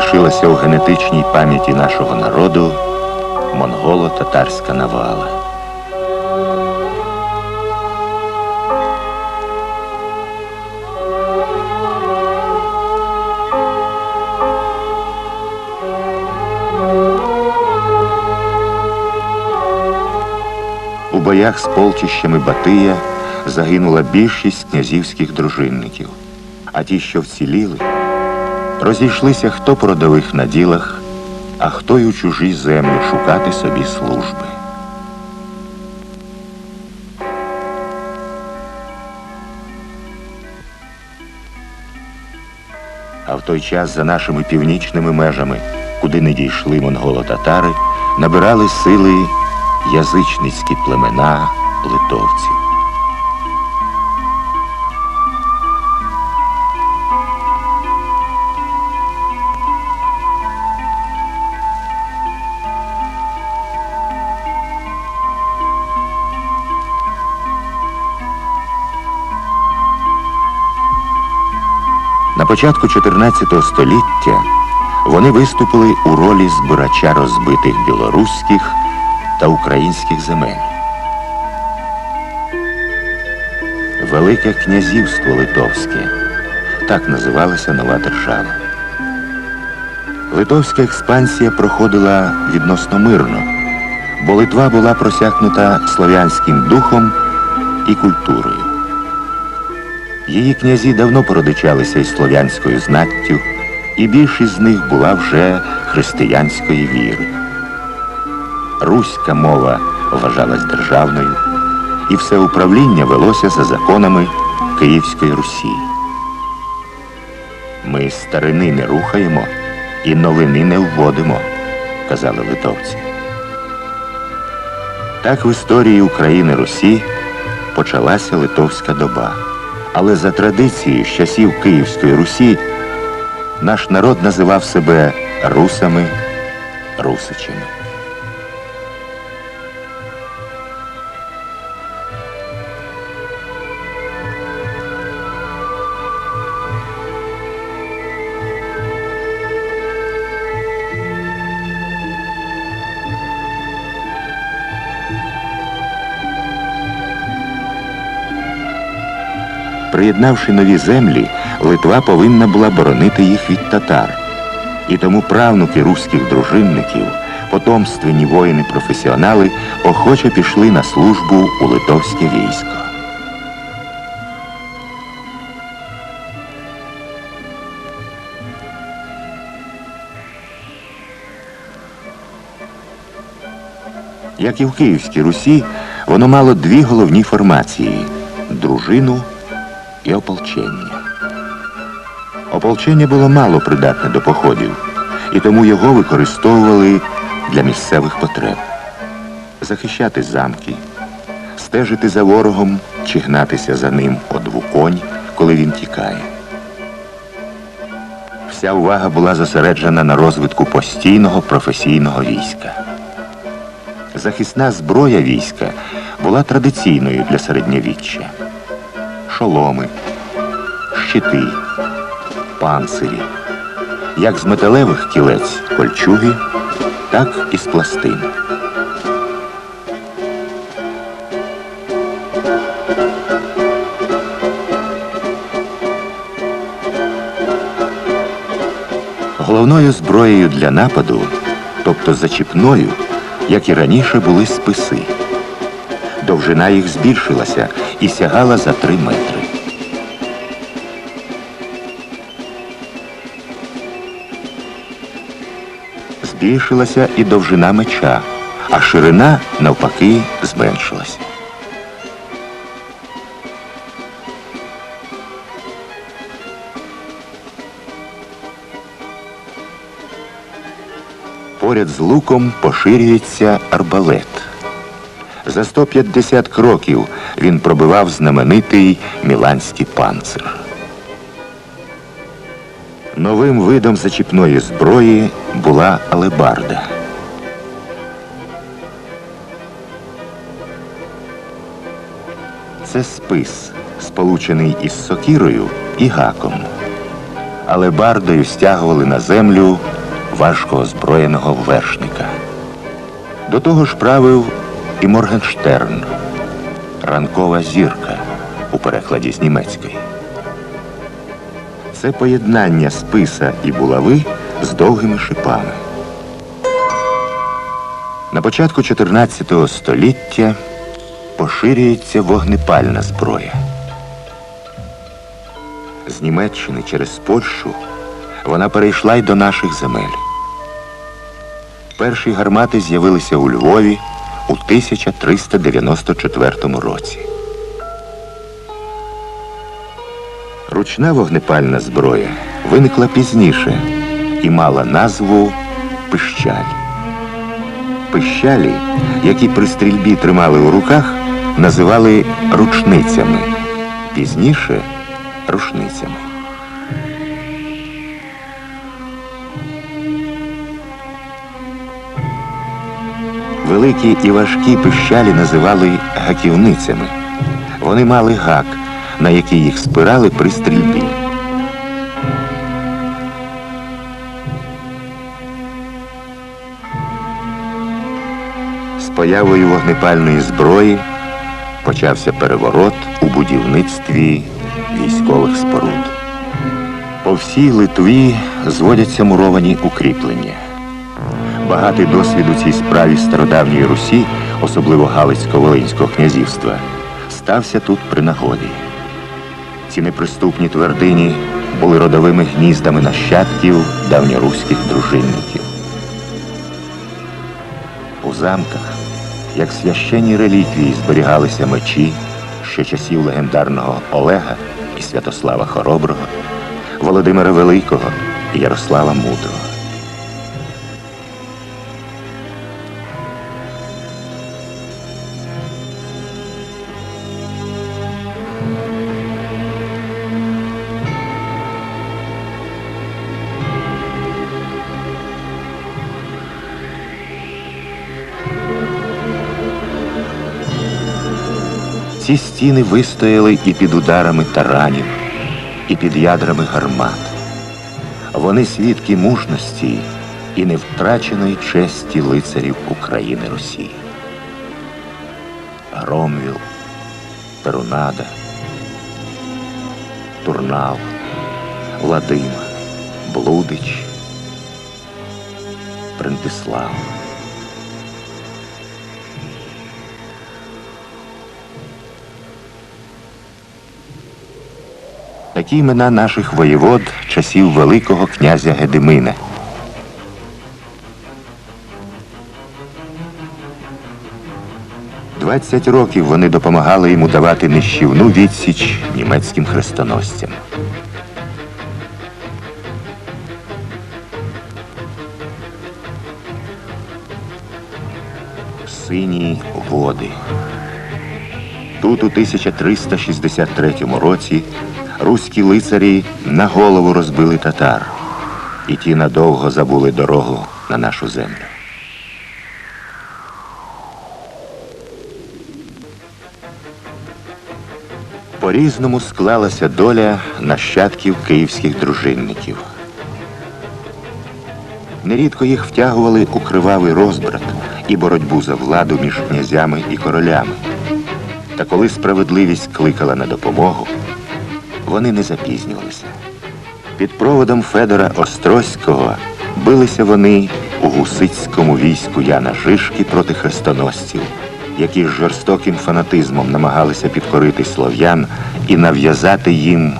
лишилася у генетичній пам'яті нашого народу монголо-татарська навала. У боях з полчищами Батия загинула більшість князівських дружинників, а ті, що вціліли, розійшлися хто по родових наділах, а хто й у чужій землі шукати собі служби. А в той час за нашими північними межами, куди не дійшли монголо-татари, набирали сили язичницькі племена литовців. На початку 14 століття вони виступили у ролі збирача розбитих білоруських та українських земель. Велике князівство Литовське так називалася нова держава. Литовська експансія проходила відносно мирно, бо Литва була просякнута слов'янським духом і культурою. Її князі давно породичалися із слов'янською знаттю, і більшість з них була вже християнської віри. Руська мова вважалась державною, і все управління велося за законами Київської Русі. Ми старини не рухаємо і новини не вводимо, казали литовці. Так в історії України Русі почалася литовська доба. Але за традицією з часів Київської Русі наш народ називав себе русами, русичами. Приєднавши нові землі, Литва повинна була боронити їх від татар. І тому правнуки руських дружинників, потомственні воїни-професіонали, охоче пішли на службу у литовське військо. Як і в Київській Русі, воно мало дві головні формації дружину і ополчення. Ополчення було мало придатне до походів, і тому його використовували для місцевих потреб. Захищати замки, стежити за ворогом чи гнатися за ним одву конь, коли він тікає. Вся увага була зосереджена на розвитку постійного професійного війська. Захисна зброя війська була традиційною для середньовіччя шоломи, щити, панцирі, як з металевих кілець кольчуги, так і з пластин. Головною зброєю для нападу, тобто зачіпною, як і раніше, були списи. Довжина їх збільшилася і сягала за три метри. Збільшилася і довжина меча, а ширина, навпаки, зменшилася. Поряд з луком поширюється арбалет. За 150 кроків він пробивав знаменитий міланський панцир. Новим видом зачіпної зброї була алебарда. Це спис, сполучений із сокірою і гаком. алебардою стягували на землю важко озброєного вершника. До того ж правив і Моргенштерн, ранкова зірка у перекладі з німецької. Це поєднання списа і булави з довгими шипами. На початку 14 століття поширюється вогнепальна зброя. З Німеччини через Польщу вона перейшла й до наших земель. Перші гармати з'явилися у Львові у 1394 році. Ручна вогнепальна зброя виникла пізніше і мала назву пищаль. Пищалі, які при стрільбі тримали у руках, називали ручницями, пізніше рушницями. Великі і важкі пищалі називали гаківницями. Вони мали гак, на який їх спирали при стрільбі. З появою вогнепальної зброї почався переворот у будівництві військових споруд. По всій Литві зводяться муровані укріплення. Багатий досвід у цій справі стародавньої Русі, особливо Галицько-Волинського князівства, стався тут при нагоді. Ці неприступні твердині були родовими гніздами нащадків давньоруських дружинників. У замках, як священні реліквії, зберігалися мечі ще часів легендарного Олега і Святослава Хороброго, Володимира Великого і Ярослава Мудрого. Ці стіни вистояли і під ударами таранів, і під ядрами гармат. Вони свідки мужності і невтраченої честі лицарів України Росії. Громвіл, Перунада, Турнал, Владима, Блудич, Прентислав. Такі імена наших воєвод часів Великого князя Гедимина. Двадцять років вони допомагали йому давати нищівну відсіч німецьким хрестоносцям. Сині води. Тут у 1363 році руські лицарі на голову розбили татар, і ті надовго забули дорогу на нашу землю. По-різному склалася доля нащадків київських дружинників. Нерідко їх втягували у кривавий розбрат і боротьбу за владу між князями і королями. Та коли справедливість кликала на допомогу, вони не запізнювалися. Під проводом Федора Острозького билися вони у гусицькому війську Яна Жишки проти хрестоносців, які з жорстоким фанатизмом намагалися підкорити слов'ян і нав'язати їм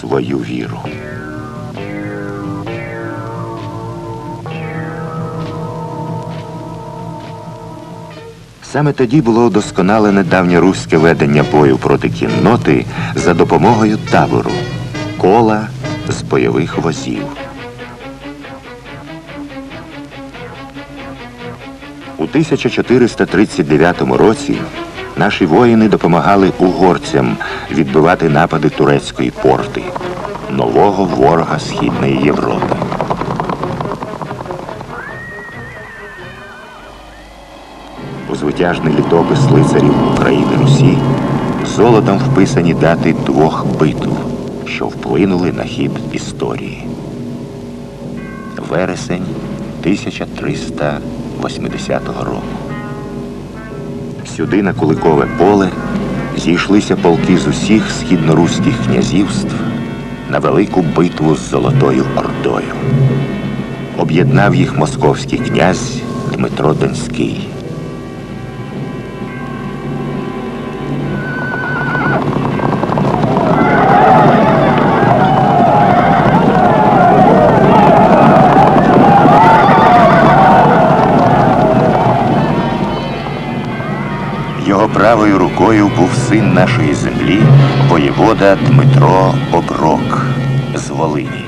свою віру. Саме тоді було удосконалене давньоруське ведення бою проти кінноти за допомогою табору кола з бойових возів. У 1439 році наші воїни допомагали угорцям відбивати напади турецької порти, нового ворога Східної Європи. У звитяжний літопис лицарів України Русі золотом вписані дати двох битв що вплинули на хід історії. Вересень 1380 року. Сюди на Куликове поле зійшлися полки з усіх східноруських князівств на велику битву з Золотою Ордою. Об'єднав їх московський князь Дмитро Донський. Його правою рукою був син нашої землі, воєвода Дмитро Оброк з Волині.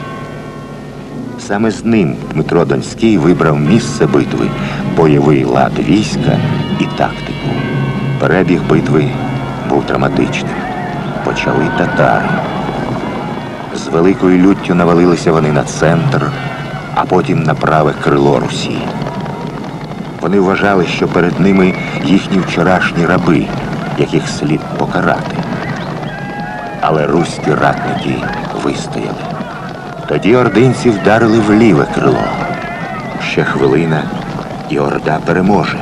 Саме з ним Дмитро Донський вибрав місце битви, бойовий лад війська і тактику. Перебіг битви був драматичним. Почали татари. З великою люттю навалилися вони на центр, а потім на праве крило Русі. Вони вважали, що перед ними їхні вчорашні раби, яких слід покарати. Але руські ратники вистояли. Тоді ординці вдарили в ліве крило. Ще хвилина, і Орда переможе.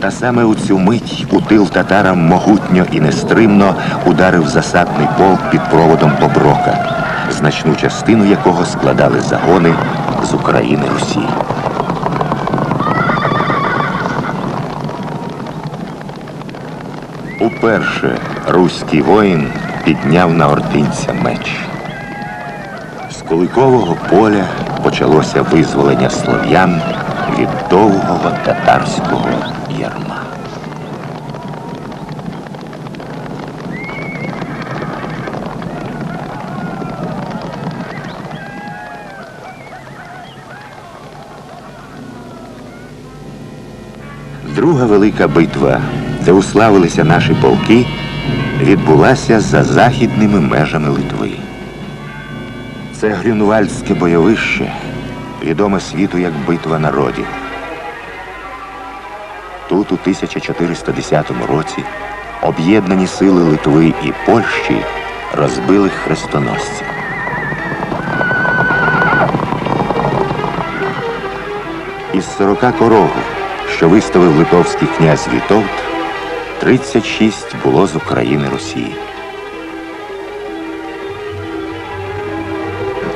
Та саме у цю мить у тил татарам могутньо і нестримно ударив засадний полк під проводом Боброка, значну частину якого складали загони з України Русі. Уперше руський воїн підняв на ординця меч. З Куликового поля почалося визволення слов'ян від довгого татарського ярма. Друга велика битва, де уславилися наші полки, відбулася за західними межами Литви. Це Грюнвальдське бойовище, відоме світу як битва народів. Тут, у 1410 році, об'єднані сили Литви і Польщі розбили хрестоносців. Із 40 корогу, що виставив литовський князь Вітовт, 36 було з України Росії.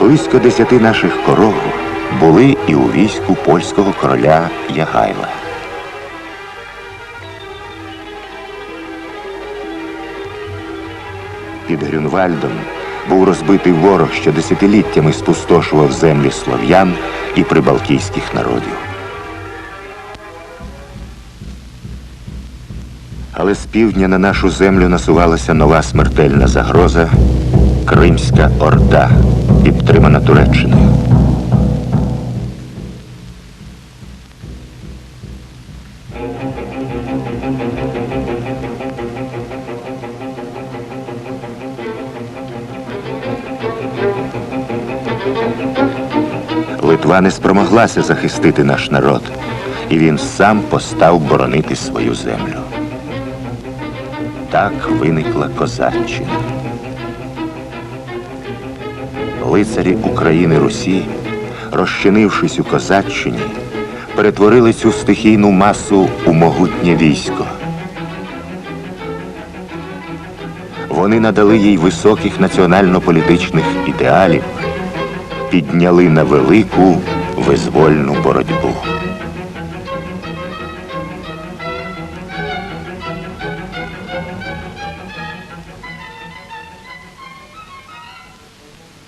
Близько десяти наших коров були і у війську польського короля Ягайла. Під Грюнвальдом був розбитий ворог, що десятиліттями спустошував землі слов'ян і прибалтійських народів. Але з півдня на нашу землю насувалася нова смертельна загроза Кримська Орда, підтримана Туреччиною. Литва не спромоглася захистити наш народ, і він сам постав боронити свою землю. Так виникла Козаччина. Лицарі України Русі, розчинившись у Козаччині, перетворили цю стихійну масу у могутнє військо. Вони надали їй високих національно-політичних ідеалів, підняли на велику визвольну боротьбу.